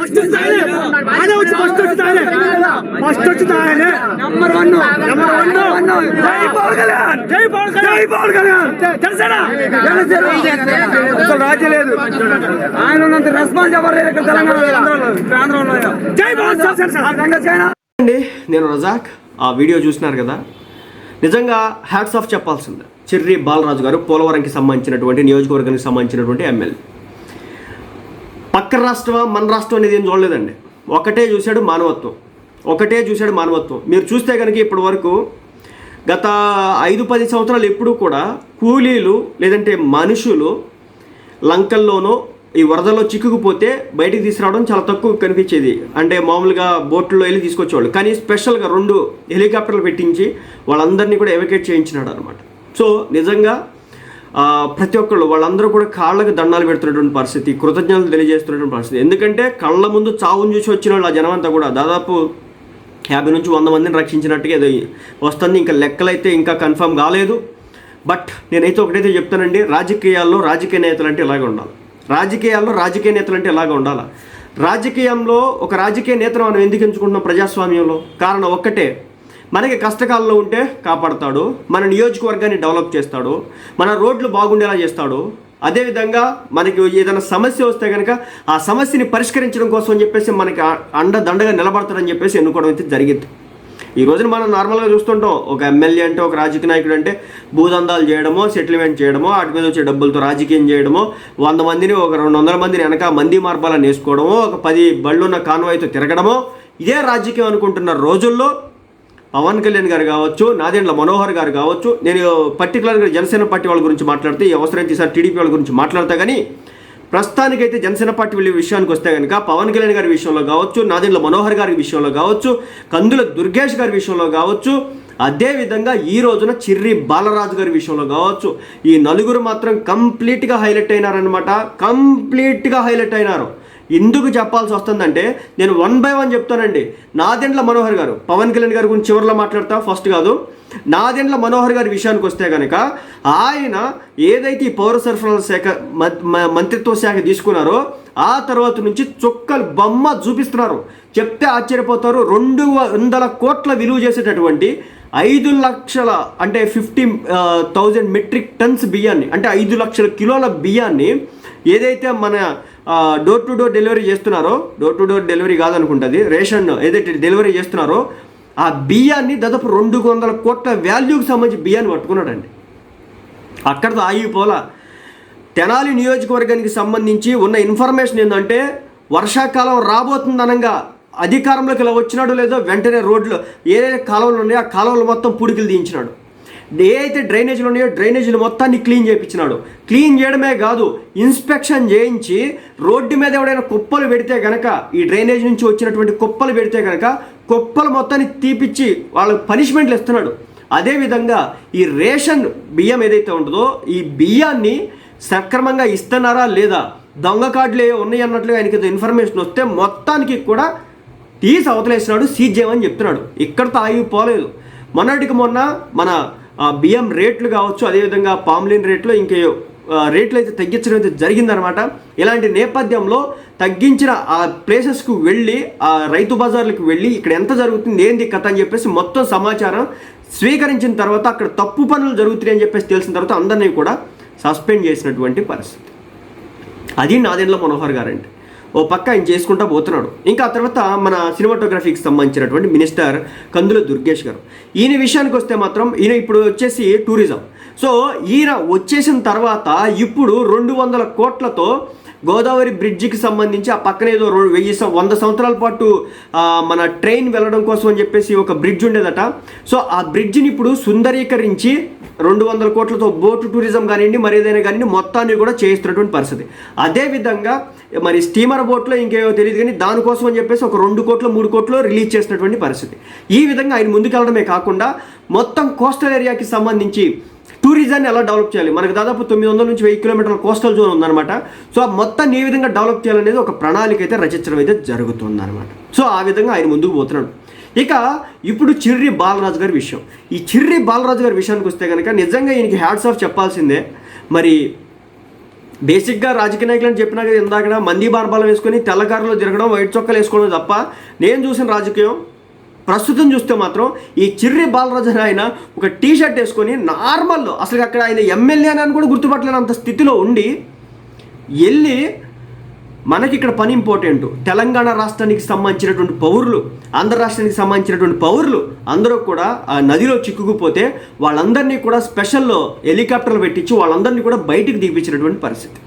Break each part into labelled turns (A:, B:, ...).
A: First వచ్చింది
B: one
A: number one. జై పవన్ కళ్యాణ్. జై పవన్ కళ్యాణ్. జై పవన్ కళ్యాణ్. రాజీ లేదు
B: ఆయన ఉన్నంత రెస్పాన్స్ ఎవరు లేదు ఇక్కడ తెలంగాణలో
A: జై పవన్
C: అండి నేను రజాక్ ఆ వీడియో చూసినారు కదా నిజంగా హ్యాట్స్ ఆఫ్ చెప్పాల్సిందే చిర్రి బాలరాజు గారు పోలవరంకి సంబంధించినటువంటి నియోజకవర్గానికి సంబంధించినటువంటి ఎమ్మెల్యే పక్క రాష్ట్రం మన రాష్ట్రం అనేది ఏం చూడలేదండి. ఒకటే చూశాడు మానవత్వం. ఒకటే చూశాడు మానవత్వం. మీరు చూస్తే కనుక ఇప్పటి వరకు గత ఐదు పది సంవత్సరాలు ఎప్పుడూ కూడా కూలీలు లేదంటే మనుషులు లంకల్లోనో ఈ వరదలో చిక్కుకుపోతే బయటికి తీసుకురావడం చాలా తక్కువ కనిపించేది. అంటే మామూలుగా బోట్లో వెళ్ళి తీసుకొచ్చేవాళ్ళు. కానీ స్పెషల్గా రెండు హెలికాప్టర్లు పెట్టించి వాళ్ళందరినీ కూడా ఎవకేట్ చేయించినాడు అనమాట సో నిజంగా ప్రతి ఒక్కళ్ళు వాళ్ళందరూ కూడా కాళ్ళకు దండాలు పెడుతున్నటువంటి పరిస్థితి కృతజ్ఞతలు తెలియజేస్తున్నటువంటి పరిస్థితి. ఎందుకంటే కళ్ళ ముందు చావును చూసి వచ్చిన వాళ్ళు ఆ జనమంతా కూడా దాదాపు యాభై నుంచి వంద మందిని రక్షించినట్టుగా ఏదో వస్తుంది. ఇంకా లెక్కలైతే ఇంకా కన్ఫర్మ్ కాలేదు. బట్ నేనైతే ఒకటైతే చెప్తానండి రాజకీయాల్లో రాజకీయ నేతలు అంటే ఇలాగే ఉండాలి. రాజకీయాల్లో రాజకీయ నేతలు అంటే ఇలాగే ఉండాలి. రాజకీయంలో ఒక రాజకీయ నేతను మనం ఎందుకు ఎంచుకుంటున్నాం ప్రజాస్వామ్యంలో? కారణం ఒక్కటే మనకి కష్టకాలంలో ఉంటే కాపాడతాడు మన నియోజకవర్గాన్ని డెవలప్ చేస్తాడు మన రోడ్లు బాగుండేలా చేస్తాడు. అదేవిధంగా మనకి ఏదైనా సమస్య వస్తే కనుక ఆ సమస్యని పరిష్కరించడం కోసం అని చెప్పేసి మనకి అండ దండగా నిలబడతాడని చెప్పేసి ఎన్నుకోవడం అయితే జరిగింది. ఈ రోజున మనం నార్మల్గా చూస్తుంటాం ఒక ఎమ్మెల్యే అంటే ఒక రాజకీయ నాయకుడు అంటే భూదందాలు చేయడమో సెటిల్మెంట్ చేయడమో వాటి మీద వచ్చే డబ్బులతో రాజకీయం చేయడమో వంద మందిని ఒక రెండు వందల మందిని వెనక మంది మార్పాలను వేసుకోవడమో ఒక పది బళ్ళున్న కాన్వాయ్తో తిరగడమో ఇదే రాజకీయం అనుకుంటున్న రోజుల్లో పవన్ కళ్యాణ్ గారు కావచ్చు నాదేండ్ల మనోహర్ గారు కావచ్చు నేను పర్టికులర్గా జనసేన పార్టీ వాళ్ళ గురించి మాట్లాడితే ఈ అవసరమైతే ఈసారి టీడీపీ వాళ్ళ గురించి మాట్లాడతా కానీ ప్రస్తుతానికైతే జనసేన పార్టీ వెళ్ళే విషయానికి వస్తే కనుక పవన్ కళ్యాణ్ గారి విషయంలో కావచ్చు నాదేండ్ల మనోహర్ గారి విషయంలో కావచ్చు కందుల దుర్గేష్ గారి విషయంలో కావచ్చు అదేవిధంగా ఈ రోజున చిర్రి బాలరాజు గారి విషయంలో కావచ్చు ఈ నలుగురు మాత్రం కంప్లీట్గా హైలైట్ అయినారనమాట కంప్లీట్గా హైలైట్ అయినారు. ఎందుకు చెప్పాల్సి వస్తుందంటే నేను వన్ బై వన్ చెప్తానండి. నాదెండ్ల మనోహర్ గారు పవన్ కళ్యాణ్ గారి గురించి చివరిలో మాట్లాడతా ఫస్ట్ కాదు. నాదెండ్ల మనోహర్ గారి విషయానికి వస్తే కనుక ఆయన ఏదైతే ఈ పౌర సరఫరాల శాఖ మంత్రిత్వ శాఖ తీసుకున్నారో ఆ తర్వాత నుంచి చుక్కలు బొమ్మ చూపిస్తున్నారు. చెప్తే ఆశ్చర్యపోతారు. రెండు వందల కోట్ల విలువ చేసేటటువంటి ఐదు లక్షల అంటే ఫిఫ్టీ థౌజండ్ మెట్రిక్ టన్స్ బియ్యాన్ని అంటే ఐదు లక్షల కిలోల బియ్యాన్ని ఏదైతే మన డోర్ టు డోర్ డెలివరీ చేస్తున్నారో డోర్ టు డోర్ డెలివరీ కాదనుకుంటుంది. రేషన్ ఏదైతే డెలివరీ చేస్తున్నారో ఆ బియ్యాన్ని దాదాపు రెండు వందల కోట్ల వాల్యూకి సంబంధించి బియ్యాన్ని పట్టుకున్నాడండి. అక్కడితో ఆగిపోలా. తెనాలి నియోజకవర్గానికి సంబంధించి ఉన్న ఇన్ఫర్మేషన్ ఏంటంటే వర్షాకాలం రాబోతుందనంగా అధికారంలోకి ఇలా వచ్చినాడు లేదో వెంటనే రోడ్లు ఏ కాలువలు ఉన్నాయో ఆ కాలువలు మొత్తం పుడికిలు దించినాడు ఏ అయితే డ్రైనేజీలు ఉన్నాయో డ్రైనేజీలు మొత్తాన్ని క్లీన్ చేయించినాడు. క్లీన్ చేయడమే కాదు ఇన్స్పెక్షన్ చేయించి రోడ్డు మీద ఎవడైనా కుప్పలు పెడితే గనక ఈ డ్రైనేజ్ నుంచి వచ్చినటువంటి కుప్పలు పెడితే గనక కుప్పలు మొత్తాన్ని తీపిచ్చి వాళ్ళకి పనిష్మెంట్లు ఇస్తున్నాడు. అదేవిధంగా ఈ రేషన్ బియ్యం ఏదైతే ఉంటుందో ఈ బియ్యాన్ని సక్రమంగా ఇస్తున్నారా లేదా దొంగ కార్డులు ఏ ఉన్నాయి అన్నట్లుగా ఆయనకి ఇన్ఫర్మేషన్ వస్తే మొత్తానికి కూడా తీసి అవతలేసినాడు సీజ్ చేయమని చెప్తున్నాడు. ఇక్కడితో ఆగిపోలేదు. మొన్నటికి మొన్న మన బియ్యం రేట్లు కావచ్చు అదేవిధంగా పామ్లిన్ రేట్లు ఇంకే రేట్లు అయితే తగ్గించడం అయితే జరిగిందనమాట ఇలాంటి నేపథ్యంలో తగ్గించిన ఆ ప్లేసెస్కు వెళ్ళి ఆ రైతు బజార్లకు వెళ్ళి ఇక్కడ ఎంత జరుగుతుంది ఏంది కథ అని చెప్పేసి మొత్తం సమాచారం స్వీకరించిన తర్వాత అక్కడ తప్పు పనులు జరుగుతున్నాయి అని చెప్పేసి తెలిసిన తర్వాత అందరినీ కూడా సస్పెండ్ చేసినటువంటి పరిస్థితి. అది నాదెండ్ల మనోహర్ గారండి. ఓ పక్క ఆయన చేసుకుంటా పోతున్నాడు. ఇంకా ఆ తర్వాత మన సినిమాటోగ్రఫీకి సంబంధించినటువంటి మినిస్టర్ కందుల దుర్గేష్ గారు. ఈయన విషయానికి వస్తే మాత్రం ఈయన ఇప్పుడు వచ్చేసి టూరిజం. సో ఈయన వచ్చేసిన తర్వాత ఇప్పుడు రెండు వందల కోట్లతో గోదావరి బ్రిడ్జికి సంబంధించి ఆ పక్కన ఏదో వెయ్యి సం- వంద సంవత్సరాల పాటు మన ట్రైన్ వెళ్ళడం కోసం అని చెప్పేసి ఒక బ్రిడ్జ్ ఉండేదట. సో ఆ బ్రిడ్జిని ఇప్పుడు సుందరీకరించి రెండు వందల కోట్లతో బోటు టూరిజం కానివ్వండి మరి ఏదైనా కానివ్వండి మొత్తాన్ని కూడా చేయిస్తున్నటువంటి పరిస్థితి. అదేవిధంగా మరి స్టీమర్ బోట్లో ఇంకేవో తెలియదు కానీ దానికోసం అని చెప్పేసి ఒక రెండు కోట్లు మూడు కోట్లు రిలీజ్ చేసినటువంటి పరిస్థితి. ఈ విధంగా ఆయన ముందుకెళ్ళడమే కాకుండా మొత్తం కోస్టల్ ఏరియాకి సంబంధించి టూరిజాన్ని ఎలా డెవలప్ చేయాలి? మనకు దాదాపు తొమ్మిది వందల నుంచి వెయ్యి కిలోమీటర్ల కోస్టల్ జోన్ ఉందన్నమాట. సో ఆ మొత్తాన్ని ఏ విధంగా డెవలప్ చేయాలనేది ఒక ప్రణాళిక అయితే రచించడం అయితే జరుగుతుందన్నమాట. సో ఆ విధంగా ఆయన ముందుకు పోతున్నాడు. ఇక ఇప్పుడు చిర్రి బాలరాజు గారి విషయం. ఈ చిర్రి బాలరాజు గారి విషయానికి వస్తే కనుక నిజంగా ఈయనకి హ్యాడ్స్ ఆఫ్ చెప్పాల్సిందే. మరి బేసిక్గా రాజకీయ నాయకులు అని చెప్పినా కదా ఇందాక మంది బార్బాలం వేసుకొని తెల్లకారులో తిరగడం వైట్ చొక్కాలు వేసుకోవడం తప్ప నేను చూసిన రాజకీయం ప్రస్తుతం చూస్తే మాత్రం ఈ చిర్రి బాలరాజు ఆయన ఒక టీ షర్ట్ వేసుకొని నార్మల్ అసలు అక్కడ ఆయన ఎమ్మెల్యే అని కూడా గుర్తుపట్టలేనంత స్థితిలో ఉండి వెళ్ళి మనకి ఇక్కడ పని ఇంపార్టెంట్. తెలంగాణ రాష్ట్రానికి సంబంధించినటువంటి పౌరులు ఆంధ్ర రాష్ట్రానికి సంబంధించినటువంటి పౌరులు అందరూ కూడా ఆ నదిలో చిక్కుకుపోతే వాళ్ళందరినీ కూడా స్పెషల్లో హెలికాప్టర్లు పెట్టించి వాళ్ళందరినీ కూడా బయటికి దిగిపించినటువంటి పరిస్థితి.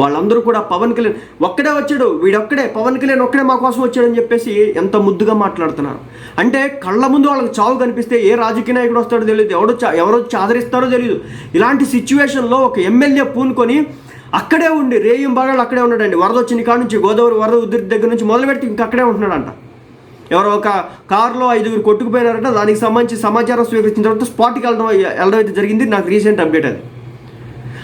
C: వాళ్ళందరూ కూడా పవన్ కళ్యాణ్ ఒక్కడే వచ్చాడు వీడొక్కడే పవన్ కళ్యాణ్ ఒక్కడే మా కోసం వచ్చాడని చెప్పేసి ఎంత ముద్దుగా మాట్లాడుతున్నారు. అంటే కళ్ళ ముందు వాళ్ళకి చావు కనిపిస్తే ఏ రాజకీయ నాయకుడు వస్తాడో తెలియదు ఎవడో ఎవరొచ్చి ఎవరో ఆదరిస్తారో తెలియదు ఇలాంటి సిచ్యువేషన్లో ఒక ఎమ్మెల్యే పూనుకొని అక్కడే ఉండి రేయం బాగాడు అక్కడే ఉన్నాడండి. వరద వచ్చిన కాడ నుంచి గోదావరి వరద ఉధృతి దగ్గర నుంచి మొదలుపెట్టి ఇంకా అక్కడే ఉంటున్నాడంట. ఎవరో ఒక కారులో ఐదుగురు కొట్టుకుపోయినారంట. దానికి సంబంధించి సమాచారం స్వీకరించిన తర్వాత స్పాట్కి వెళ్ళడం వెళ్ళడం అయితే జరిగింది. నాకు రీసెంట్ అప్డేట్ అది.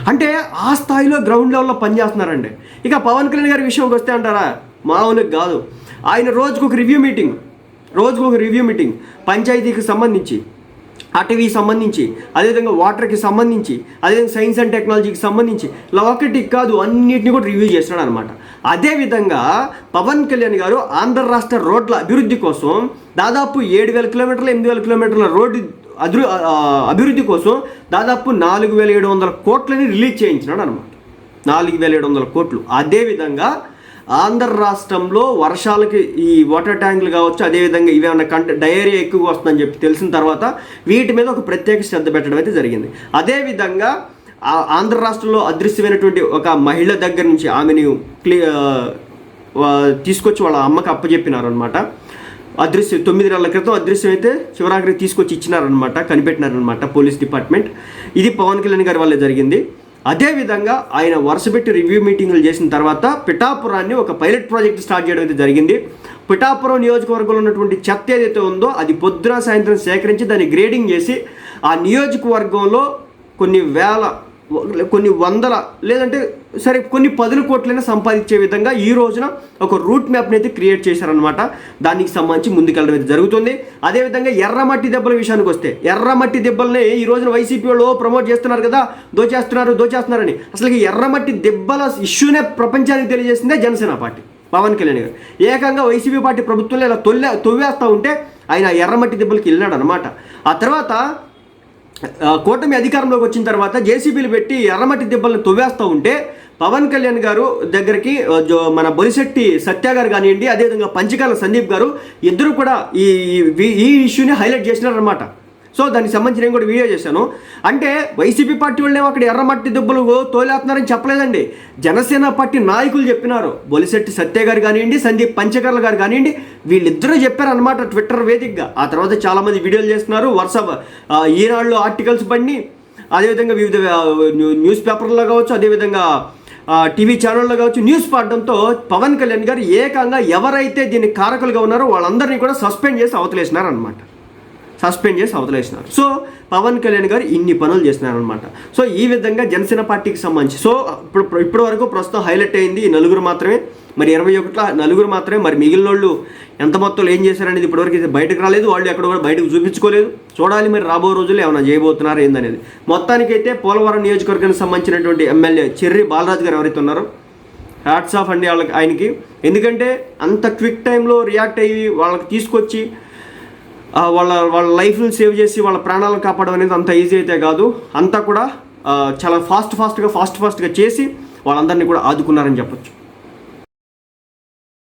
C: అంటే ఆ స్థాయిలో గ్రౌండ్ లెవెల్లో పనిచేస్తున్నారండి. ఇక పవన్ కళ్యాణ్ గారి విషయంకి వస్తే అంటారా? మామూలుగా కాదు. ఆయన రోజుకు ఒక రివ్యూ మీటింగ్ రోజుకు ఒక రివ్యూ మీటింగ్ పంచాయతీకి సంబంధించి. అటవీకి సంబంధించి అదేవిధంగా వాటర్కి సంబంధించి అదేవిధంగా సైన్స్ అండ్ టెక్నాలజీకి సంబంధించి ఇలా ఒకటి కాదు అన్నిటిని కూడా రివ్యూ చేస్తున్నాడు అనమాట అదేవిధంగా పవన్ కళ్యాణ్ గారు ఆంధ్ర రాష్ట్ర రోడ్ల అభివృద్ధి కోసం దాదాపు ఏడు వేల కిలోమీటర్ల ఎనిమిది వేల కిలోమీటర్ల రోడ్డు అదృ అభివృద్ధి కోసం దాదాపు నాలుగు వేల ఏడు వందల కోట్లని రిలీజ్ చేయించినాడు అనమాట నాలుగు వేల ఏడు వందల కోట్లు. అదేవిధంగా ఆంధ్ర రాష్ట్రంలో వర్షాలకి ఈ వాటర్ ట్యాంకులు కావచ్చు అదేవిధంగా ఇవేమన్నా కంట డయేరియా ఎక్కువగా వస్తుందని చెప్పి తెలిసిన తర్వాత వీటి మీద ఒక ప్రత్యేక శ్రద్ధ పెట్టడం అయితే జరిగింది. అదేవిధంగా ఆ ఆంధ్ర రాష్ట్రంలో అదృశ్యమైనటువంటి ఒక మహిళ దగ్గర నుంచి ఆమెను క్లీ వా- తీసుకొచ్చి వాళ్ళ అమ్మకి అప్పచెప్పినారు అనమాట అదృశ్యం తొమ్మిది నెలల క్రితం అదృశ్యం అయితే చివరాఖరి తీసుకొచ్చి ఇచ్చినారనమాట కనిపెట్టినారనమాట పోలీస్ డిపార్ట్మెంట్. ఇది పవన్ కళ్యాణ్ గారి వల్లే జరిగింది. అదేవిధంగా ఆయన వరుసపెట్టి రివ్యూ మీటింగ్లు చేసిన తర్వాత పిఠాపురాన్ని ఒక పైలట్ ప్రాజెక్ట్ స్టార్ట్ చేయడం అయితే జరిగింది. పిఠాపురం నియోజకవర్గంలో ఉన్నటువంటి చెత్త ఏదైతే ఉందో అది పొద్దున సాయంత్రం సేకరించి దాన్ని గ్రేడింగ్ చేసి ఆ నియోజకవర్గంలో కొన్ని వేల కొన్ని వందల లేదంటే సరే కొన్ని పదుల కోట్లైనా సంపాదించే విధంగా ఈ రోజున ఒక రూట్ మ్యాప్ని అయితే క్రియేట్ చేశారనమాట దానికి సంబంధించి ముందుకెళ్ళడం అయితే జరుగుతుంది. అదేవిధంగా ఎర్రమట్టి దెబ్బల విషయానికి వస్తే ఎర్రమట్టి దెబ్బల్ని ఈ రోజున వైసీపీ వాళ్ళు ప్రమోట్ చేస్తున్నారు కదా దోచేస్తున్నారు దోచేస్తున్నారని. అసలు ఈ ఎర్రమట్టి దెబ్బల ఇష్యూనే ప్రపంచానికి తెలియజేసిందే జనసేన పార్టీ పవన్ కళ్యాణ్ గారు. ఏకంగా వైసీపీ పార్టీ ప్రభుత్వంలో ఇలా తొల్లే తొవ్వేస్తూ ఉంటే ఆయన ఆ ఎర్రమట్టి దెబ్బలకి వెళ్ళినాడు అనమాట ఆ తర్వాత కూటమి అధికారంలోకి వచ్చిన తర్వాత జేసీబీలు పెట్టి ఎర్రమట్టి దెబ్బలను తవ్వేస్తూ ఉంటే పవన్ కళ్యాణ్ గారు దగ్గరికి జో- మన బొలిశెట్టి సత్య గారు కానివ్వండి అదేవిధంగా పంచకాల సందీప్ గారు ఇద్దరు కూడా ఈ ఈ- ఈ ఇష్యూని హైలైట్ చేసినారనమాట సో దానికి సంబంధించి నేను కూడా వీడియో చేశాను. అంటే వైసీపీ పార్టీ వాళ్ళేమో అక్కడ ఎర్రమట్టి దెబ్బలు తోలేస్తున్నారని చెప్పలేదండి. జనసేన పార్టీ నాయకులు చెప్పినారు. బొలిశెట్టి సత్య గారు కానివ్వండి సందీప్ పంచకర్ల గారు కానివ్వండి వీళ్ళిద్దరూ చెప్పారనమాట ట్విట్టర్ వేదికగా. ఆ తర్వాత చాలామంది వీడియోలు చేస్తున్నారు. వరుస ఈనాళ్ళు ఆర్టికల్స్ పడిని అదేవిధంగా వివిధ న్యూస్ పేపర్లో కావచ్చు అదేవిధంగా టీవీ ఛానల్లో కావచ్చు న్యూస్ పాడడంతో పవన్ కళ్యాణ్ గారు ఏకంగా ఎవరైతే దీనికి కారకులుగా ఉన్నారో వాళ్ళందరినీ కూడా సస్పెండ్ చేసి అవతలేసినారు అనమాట సస్పెండ్ చేసి అవతలేసినారు సో పవన్ కళ్యాణ్ గారు ఇన్ని పనులు చేసినారు అనమాట సో ఈ విధంగా జనసేన పార్టీకి సంబంధించి సో ఇప్పుడు ఇప్పటి వరకు ప్రస్తుతం హైలైట్ అయింది ఈ నలుగురు మాత్రమే. మరి ఇరవై ఒకటిలో నలుగురు మాత్రమే. మరి మిగిలిన వాళ్ళు ఎంత మొత్తంలో ఏం చేశారనేది ఇప్పటివరకు బయటకు రాలేదు. వాళ్ళు ఎక్కడ కూడా బయటకు చూపించుకోలేదు. చూడాలి మరి రాబో రోజుల్లో ఏమైనా చేయబోతున్నారు ఏందనేది. మొత్తానికైతే పోలవరం నియోజకవర్గానికి సంబంధించినటువంటి ఎమ్మెల్యే చెర్రి బాలరాజు గారు ఎవరైతే ఉన్నారో హ్యాట్స్ ఆఫ్ అండి వాళ్ళకి ఆయనకి. ఎందుకంటే అంత క్విక్ టైంలో రియాక్ట్ అయ్యి వాళ్ళకి తీసుకొచ్చి వాళ్ళ వాళ్ళ లైఫ్ని సేవ్ చేసి వాళ్ళ ప్రాణాలను కాపాడడం అనేది అంత ఈజీ అయితే కాదు. అంతా కూడా చాలా ఫాస్ట్ ఫాస్ట్గా ఫాస్ట్ ఫాస్ట్గా చేసి వాళ్ళందరినీ కూడా ఆదుకున్నారని చెప్పొచ్చు.